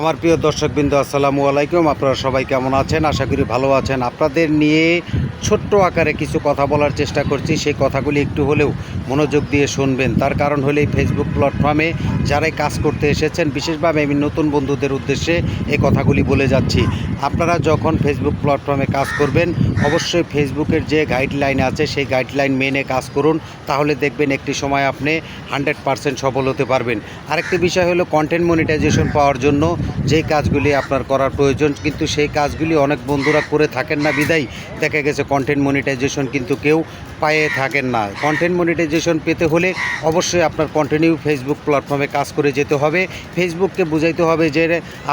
আমার প্রিয় দর্শকবৃন্দ, আসসালামু আলাইকুম। আপনারা সবাই কেমন আছেন? আশা করি ভালো আছেন। আপনাদের নিয়ে ছোট্ট আকারে কিছু কথা বলার চেষ্টা করছি। সেই কথাগুলি একটু হলেও মনোযোগ দিয়ে শুনবেন। তার কারণ হলে ফেসবুক প্ল্যাটফর্মে যারাই কাজ করতে এসেছেন, বিশেষভাবে আমি নতুন বন্ধুদের উদ্দেশ্যে এই কথাগুলি বলে যাচ্ছি। আপনারা যখন ফেসবুক প্ল্যাটফর্মে কাজ করবেন, অবশ্যই ফেসবুকের যে গাইডলাইন আছে, সেই গাইডলাইন মেনে কাজ করুন। তাহলে দেখবেন একটি সময় আপনি হান্ড্রেড পারসেন্ট সফল হতে পারবেন। আরেকটি বিষয় হলো কন্টেন্ট মনিটাইজেশন পাওয়ার জন্য যেই কাজগুলি আপনার করার প্রয়োজন, কিন্তু সেই কাজগুলি অনেক বন্ধুরা করে থাকেন না, বিদায়। দেখা গেছে কন্টেন্ট মনিটাইজেশন কিন্তু কেউ পায়ে থাকেন না। কন্টেন্ট মনিটাইজেশন পেতে হলে অবশ্যই আপনার কন্টিনিউ ফেসবুক প্ল্যাটফর্মে কাজ করে যেতে হবে। ফেসবুককে বুঝাইতে হবে যে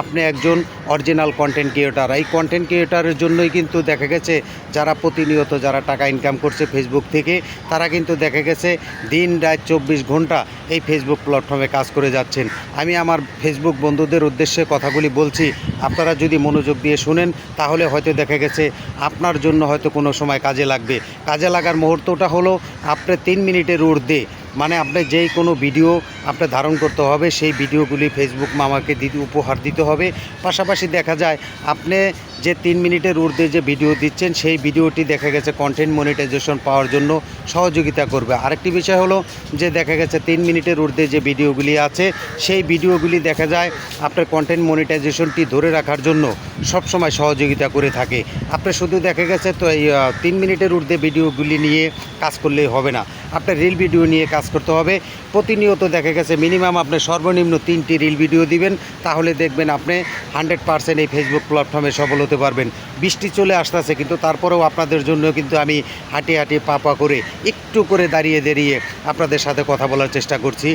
আপনি একজন অরিজিনাল কন্টেন্ট ক্রিয়েটার এই কন্টেন্ট ক্রিয়েটারের জন্যই কিন্তু দেখা গেছে যারা প্রতিনিয়ত যারা টাকা ইনকাম করছে ফেসবুক থেকে, তারা কিন্তু দেখা গেছে দিন, রাত, চব্বিশ ঘণ্টা এই ফেসবুক প্ল্যাটফর্মে কাজ করে যাচ্ছেন। আমি আমার ফেসবুক বন্ধুদের উদ্দেশ্যে কথাগুলি বলছি, আপনারা যদি মনোযোগ দিয়ে শুনেন, তাহলে হয়তো দেখা গেছে আপনার জন্য হয়তো কোনো সময় কাজে লাগবে। কাজে লাগার মুহূর্তটা হলো আপনার তিন মিনিটের ঊর্ধ্বে মানে আপনি যেই কোনো ভিডিও আপনি ধারণ করতে হবে, সেই ভিডিওগুলি ফেসবুক মামাকে দিতে, উপহার দিতে হবে। পাশাপাশি দেখা যায়, আপনি যে তিন মিনিটের ঊর্ধ্বে যে ভিডিও দিচ্ছেন, সেই ভিডিওটি দেখা গেছে কন্টেন্ট মনিটাইজেশন পাওয়ার জন্য সহযোগিতা করবে। আরেকটি বিষয় হলো যে দেখা গেছে তিন মিনিটের ঊর্ধ্বে যে ভিডিওগুলি আছে, সেই ভিডিওগুলি দেখা যায় আপনার কন্টেন্ট মনিটাইজেশনটি ধরে রাখার জন্য সবসময় সহযোগিতা করে থাকে। আপনি শুধু দেখা গেছে তো এই তিন মিনিটের ঊর্ধ্বে ভিডিওগুলি নিয়ে কাজ করলেই হবে না। আপনার রিল ভিডিও নিয়ে কাজ করতে হবে। প্রতিনিয়ত দেখা গেছে মিনিমাম আপনি সর্বনিম্ন তিনটি রিল ভিডিও দিবেন। তাহলে দেখবেন আপনি হান্ড্রেড পারসেন্ট এই ফেসবুক প্ল্যাটফর্মে সফল হতে পারবেন। বৃষ্টি চলে আসতেছে, কিন্তু তারপরেও আপনাদের জন্য কিন্তু আমি হাঁটি হাঁটি পা পা করে একটু করে দাঁড়িয়ে দাঁড়িয়ে আপনাদের সাথে কথা বলার চেষ্টা করছি।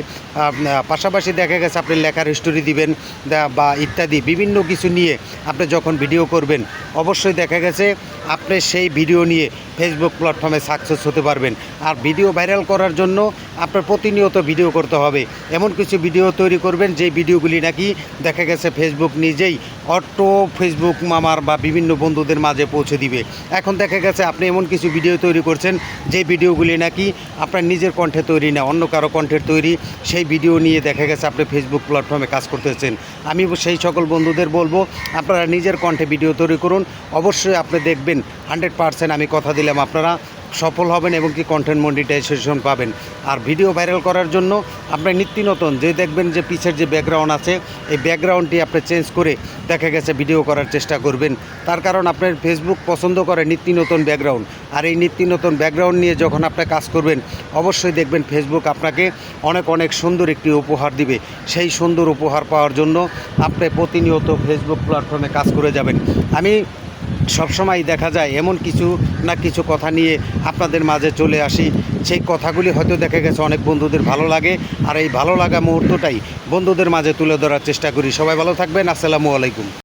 পাশাপাশি দেখা গেছে, আপনি লেখার হিস্টোরি দিবেন বা ইত্যাদি বিভিন্ন কিছু নিয়ে আপনি যখন ভিডিও করবেন, অবশ্যই দেখা গেছে, আপনি সেই ভিডিও নিয়ে ফেসবুক প্ল্যাটফর্মে সাকসেস হতে পারবেন। আর ভিডিও করার জন্য আপনার প্রতিনিয়ত ভিডিও করতে হবে। এমন কিছু ভিডিও তৈরি করবেন যে ভিডিওগুলি নাকি দেখা গেছে ফেসবুক নিজেই অটো ফেসবুক মামার বা বিভিন্ন বন্ধুদের মাঝে পৌঁছে দিবে। এখন দেখা গেছে আপনি এমন কিছু ভিডিও তৈরি করছেন যে ভিডিওগুলি নাকি আপনার নিজের কণ্ঠে তৈরি না, অন্য কারও কণ্ঠের তৈরি, সেই ভিডিও নিয়ে দেখা গেছে আপনি ফেসবুক প্ল্যাটফর্মে কাজ করতেছেন। আমি সেই সকল বন্ধুদের বলব, আপনারা নিজের কণ্ঠে ভিডিও তৈরি করুন। অবশ্যই আপনি দেখবেন হান্ড্রেড পারসেন্ট আমি কথা দিলাম আপনারা। সফল হবেন এবং কি কন্টেন্ট মনিটাইজেশন পাবেন। আর ভিডিও ভাইরাল করার জন্য আপনি নিত্য নতুন যে দেখবেন যে পিছের যে ব্যাকগ্রাউন্ড আছে, এই ব্যাকগ্রাউন্ডটি আপনি চেঞ্জ করে দেখা গেছে ভিডিও করার চেষ্টা করবেন। তার কারণ আপনার ফেসবুক পছন্দ করে নিত্য নতুন ব্যাকগ্রাউন্ড আর এই নিত্য নতুন ব্যাকগ্রাউন্ড নিয়ে যখন আপনি কাজ করবেন, অবশ্যই দেখবেন ফেসবুক আপনাকে অনেক অনেক সুন্দর একটি উপহার দিবে। সেই সুন্দর উপহার পাওয়ার জন্য আপনি প্রতিনিয়ত ফেসবুক প্ল্যাটফর্মে কাজ করে যাবেন। আমি সবসময় দেখা যায় এমন কিছু না কিছু কথা নিয়ে আপনাদের মাঝে চলে আসি। সেই কথাগুলি হয়তো দেখা গেছে অনেক বন্ধুদের ভালো লাগে। আর এই ভালো লাগা মুহূর্তটাই বন্ধুদের মাঝে তুলে ধরার চেষ্টা করি। সবাই ভালো থাকবেন। আসসালামু আলাইকুম।